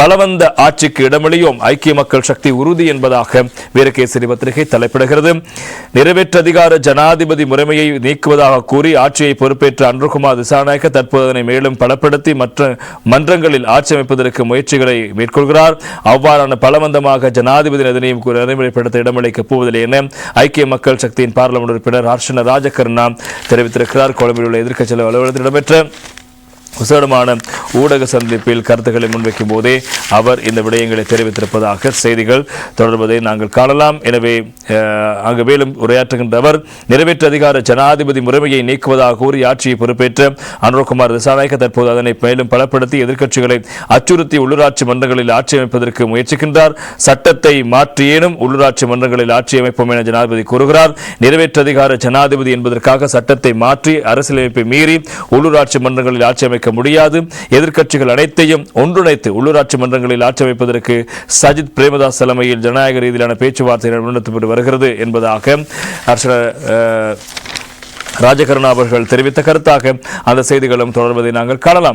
பலவந்த ஆட்சிக்கு இடமளியும். ஐக்கிய மக்கள் சக்தி உறுதி என்பதாக வீரகேசரி பத்திரிகை தலைப்பிடுகிறது. நிறைவேற்று அதிகார ஜனாதிபதி முறைமையை நீக்குவதாக கூறி ஆட்சியை பொறுப்பேற்ற அன்றுகுமார் திசாநாயக்க தற்போது அதனை மேலும் பலப்படுத்தி மற்ற மன்றங்களில் ஆட்சி அமைப்பதற்கு முயற்சிகளை மேற்கொள்கிறார். அவ்வாறான பலவந்தமாக ஜனாதிபதி அதனையும் நடைமுறைப்படுத்த இடமளிக்கப் போவதில்லை என ஐக்கிய மக்கள் சக்தியின் பார்லமெண்ட் உறுப்பினர் ஹர்ஷன ராஜகர்ணா தெரிவித்திருக்கிறார். கொழும்பில் உள்ள எதிர்க்கட்சி அலுவலகத்தில் இடம்பெற்ற விசேடமான ஊடக சந்திப்பில் கருத்துக்களை முன்வைக்கும் போதே அவர் இந்த விடயங்களை தெரிவித்திருப்பதாக செய்திகள் தொடர்வதை நாங்கள் காணலாம். எனவே அங்கு மேலும் உரையாற்றுகின்ற அவர் நிறைவேற்று அதிகார ஜனாதிபதி முறைமையை நீக்குவதாக கூறி ஆட்சியை பொறுப்பேற்ற அனுரகுமார் திசாநாயக்க தற்போது அதனை மேலும் பலப்படுத்தி எதிர்க்கட்சிகளை அச்சுறுத்தி உள்ளூராட்சி மன்றங்களில் ஆட்சி அமைப்பதற்கு முயற்சிக்கின்றார். சட்டத்தை மாற்றியேனும் உள்ளூராட்சி மன்றங்களில் ஆட்சி அமைப்போம் என ஜனாதிபதி கூறுகிறார். நிறைவேற்று அதிகார ஜனாதிபதி என்பதற்காக சட்டத்தை மாற்றி அரசியலமைப்பை மீறி உள்ளூராட்சி மன்றங்களில் ஆட்சி அமைக்க முடியாது. எதிர்க்கட்சிகள் அனைத்தையும் ஒன்றிணைத்து உள்ளூராட்சி மன்றங்களில் ஆட்சி அமைப்பதற்கு சஜித் பிரேமதாஸ் தலைமையில் ஜனநாயக ரீதியிலான பேச்சுவார்த்தை முன்னெடுத்து வருகிறது என்பதாக அரசு ராஜகருணா அவர்கள் தெரிவித்த கருத்தாக அந்த செய்திகளும் தொடர்வதை நாங்கள் காணலாம்.